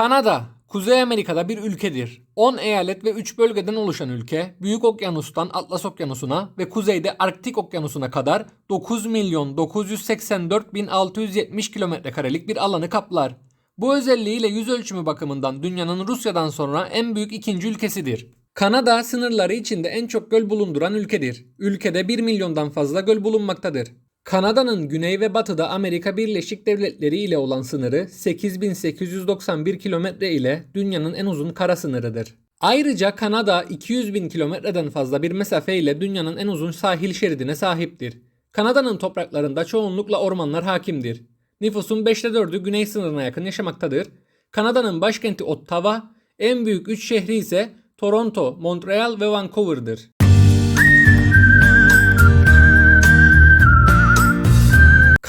Kanada, Kuzey Amerika'da bir ülkedir. 10 eyalet ve 3 bölgeden oluşan ülke, Büyük Okyanus'tan Atlas Okyanusu'na ve kuzeyde Arktik Okyanusu'na kadar 9 milyon 984 bin 670 kilometre karelik bir alanı kaplar. Bu özelliğiyle yüz ölçümü bakımından dünyanın Rusya'dan sonra en büyük ikinci ülkesidir. Kanada sınırları içinde en çok göl bulunduran ülkedir. Ülkede 1 milyondan fazla göl bulunmaktadır. Kanada'nın güney ve batıda Amerika Birleşik Devletleri ile olan sınırı 8891 kilometre ile dünyanın en uzun kara sınırıdır. Ayrıca Kanada 200 bin kilometreden fazla bir mesafe ile dünyanın en uzun sahil şeridine sahiptir. Kanada'nın topraklarında çoğunlukla ormanlar hakimdir. Nüfusun 5'te 4'ü güney sınırına yakın yaşamaktadır. Kanada'nın başkenti Ottawa, en büyük 3 şehri ise Toronto, Montreal ve Vancouver'dır.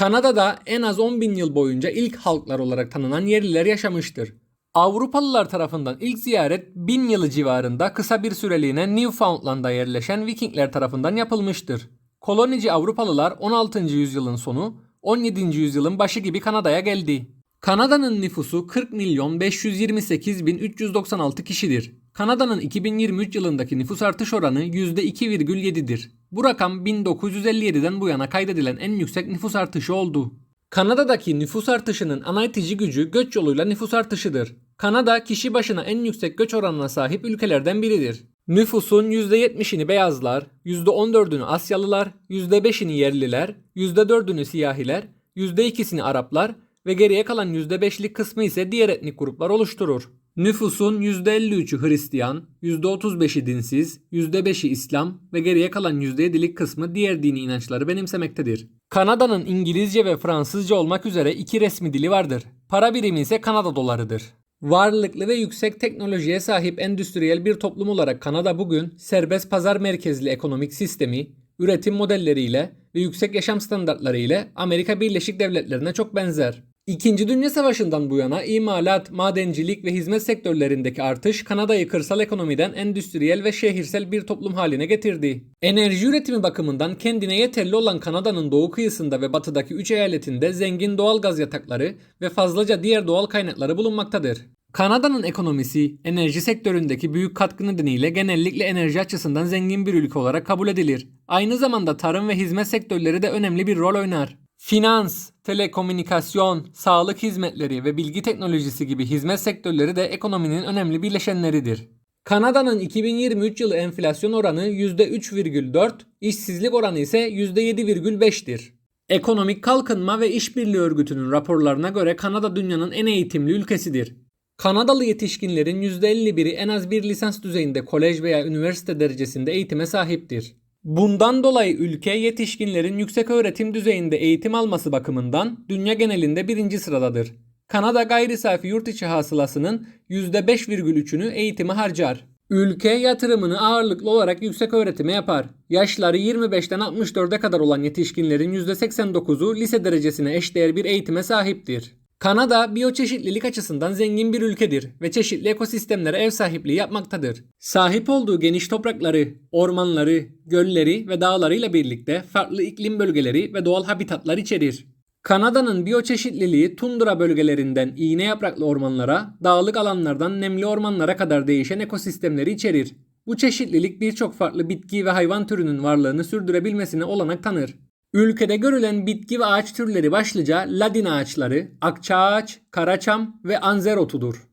Kanada'da en az 10 bin yıl boyunca ilk halklar olarak tanınan yerliler yaşamıştır. Avrupalılar tarafından ilk ziyaret 1000 yılı civarında kısa bir süreliğine Newfoundland'a yerleşen Vikingler tarafından yapılmıştır. Kolonici Avrupalılar 16. yüzyılın sonu, 17. yüzyılın başı gibi Kanada'ya geldi. Kanada'nın nüfusu 40 milyon 528 bin 396 kişidir. Kanada'nın 2023 yılındaki nüfus artış oranı %2,7'dir. Bu rakam 1957'den bu yana kaydedilen en yüksek nüfus artışı oldu. Kanada'daki nüfus artışının ana itici gücü göç yoluyla nüfus artışıdır. Kanada kişi başına en yüksek göç oranına sahip ülkelerden biridir. Nüfusun %70'ini beyazlar, %14'ünü Asyalılar, %5'ini yerliler, %4'ünü siyahiler, %2'sini Araplar ve geriye kalan %5'lik kısmı ise diğer etnik gruplar oluşturur. Nüfusun %53'ü Hristiyan, %35'i dinsiz, %5'i İslam ve geriye kalan %7'lik kısmı diğer dini inançları benimsemektedir. Kanada'nın İngilizce ve Fransızca olmak üzere iki resmi dili vardır. Para birimi ise Kanada dolarıdır. Varlıklı ve yüksek teknolojiye sahip endüstriyel bir toplum olarak Kanada bugün serbest pazar merkezli ekonomik sistemi, üretim modelleriyle ve yüksek yaşam standartları ile Amerika Birleşik Devletleri'ne çok benzer. İkinci Dünya Savaşı'ndan bu yana imalat, madencilik ve hizmet sektörlerindeki artış Kanada'yı kırsal ekonomiden endüstriyel ve şehirsel bir toplum haline getirdi. Enerji üretimi bakımından kendine yeterli olan Kanada'nın doğu kıyısında ve batıdaki 3 eyaletinde zengin doğal gaz yatakları ve fazlaca diğer doğal kaynakları bulunmaktadır. Kanada'nın ekonomisi enerji sektöründeki büyük katkı nedeniyle genellikle enerji açısından zengin bir ülke olarak kabul edilir. Aynı zamanda tarım ve hizmet sektörleri de önemli bir rol oynar. Finans, telekomünikasyon, sağlık hizmetleri ve bilgi teknolojisi gibi hizmet sektörleri de ekonominin önemli bileşenleridir. Kanada'nın 2023 yılı enflasyon oranı %3,4, işsizlik oranı ise %7,5'tir. Ekonomik Kalkınma ve İşbirliği Örgütü'nün raporlarına göre Kanada dünyanın en eğitimli ülkesidir. Kanadalı yetişkinlerin %51'i en az bir lisans düzeyinde kolej veya üniversite derecesinde eğitime sahiptir. Bundan dolayı ülke yetişkinlerin yüksek öğretim düzeyinde eğitim alması bakımından dünya genelinde birinci sıradadır. Kanada gayri safi yurt içi hasılasının %5,3'ünü eğitime harcar. Ülke yatırımını ağırlıklı olarak yüksek öğretime yapar. Yaşları 25'ten 64'e kadar olan yetişkinlerin %89'u lise derecesine eşdeğer bir eğitime sahiptir. Kanada biyoçeşitlilik açısından zengin bir ülkedir ve çeşitli ekosistemlere ev sahipliği yapmaktadır. Sahip olduğu geniş toprakları, ormanları, gölleri ve dağlarıyla birlikte farklı iklim bölgeleri ve doğal habitatlar içerir. Kanada'nın biyoçeşitliliği tundra bölgelerinden iğne yapraklı ormanlara, dağlık alanlardan nemli ormanlara kadar değişen ekosistemleri içerir. Bu çeşitlilik birçok farklı bitki ve hayvan türünün varlığını sürdürebilmesine olanak tanır. Ülkede görülen bitki ve ağaç türleri başlıca ladin ağaçları, akçaağaç, karaçam ve anzer otudur.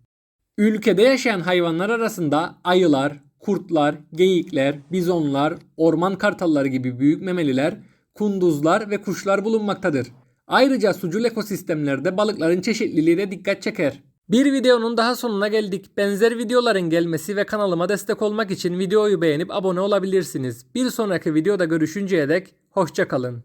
Ülkede yaşayan hayvanlar arasında ayılar, kurtlar, geyikler, bizonlar, orman kartalları gibi büyük memeliler, kunduzlar ve kuşlar bulunmaktadır. Ayrıca sucul ekosistemlerde balıkların çeşitliliği de dikkat çeker. Bir videonun daha sonuna geldik. Benzer videoların gelmesi ve kanalıma destek olmak için videoyu beğenip abone olabilirsiniz. Bir sonraki videoda görüşünceye dek hoşçakalın.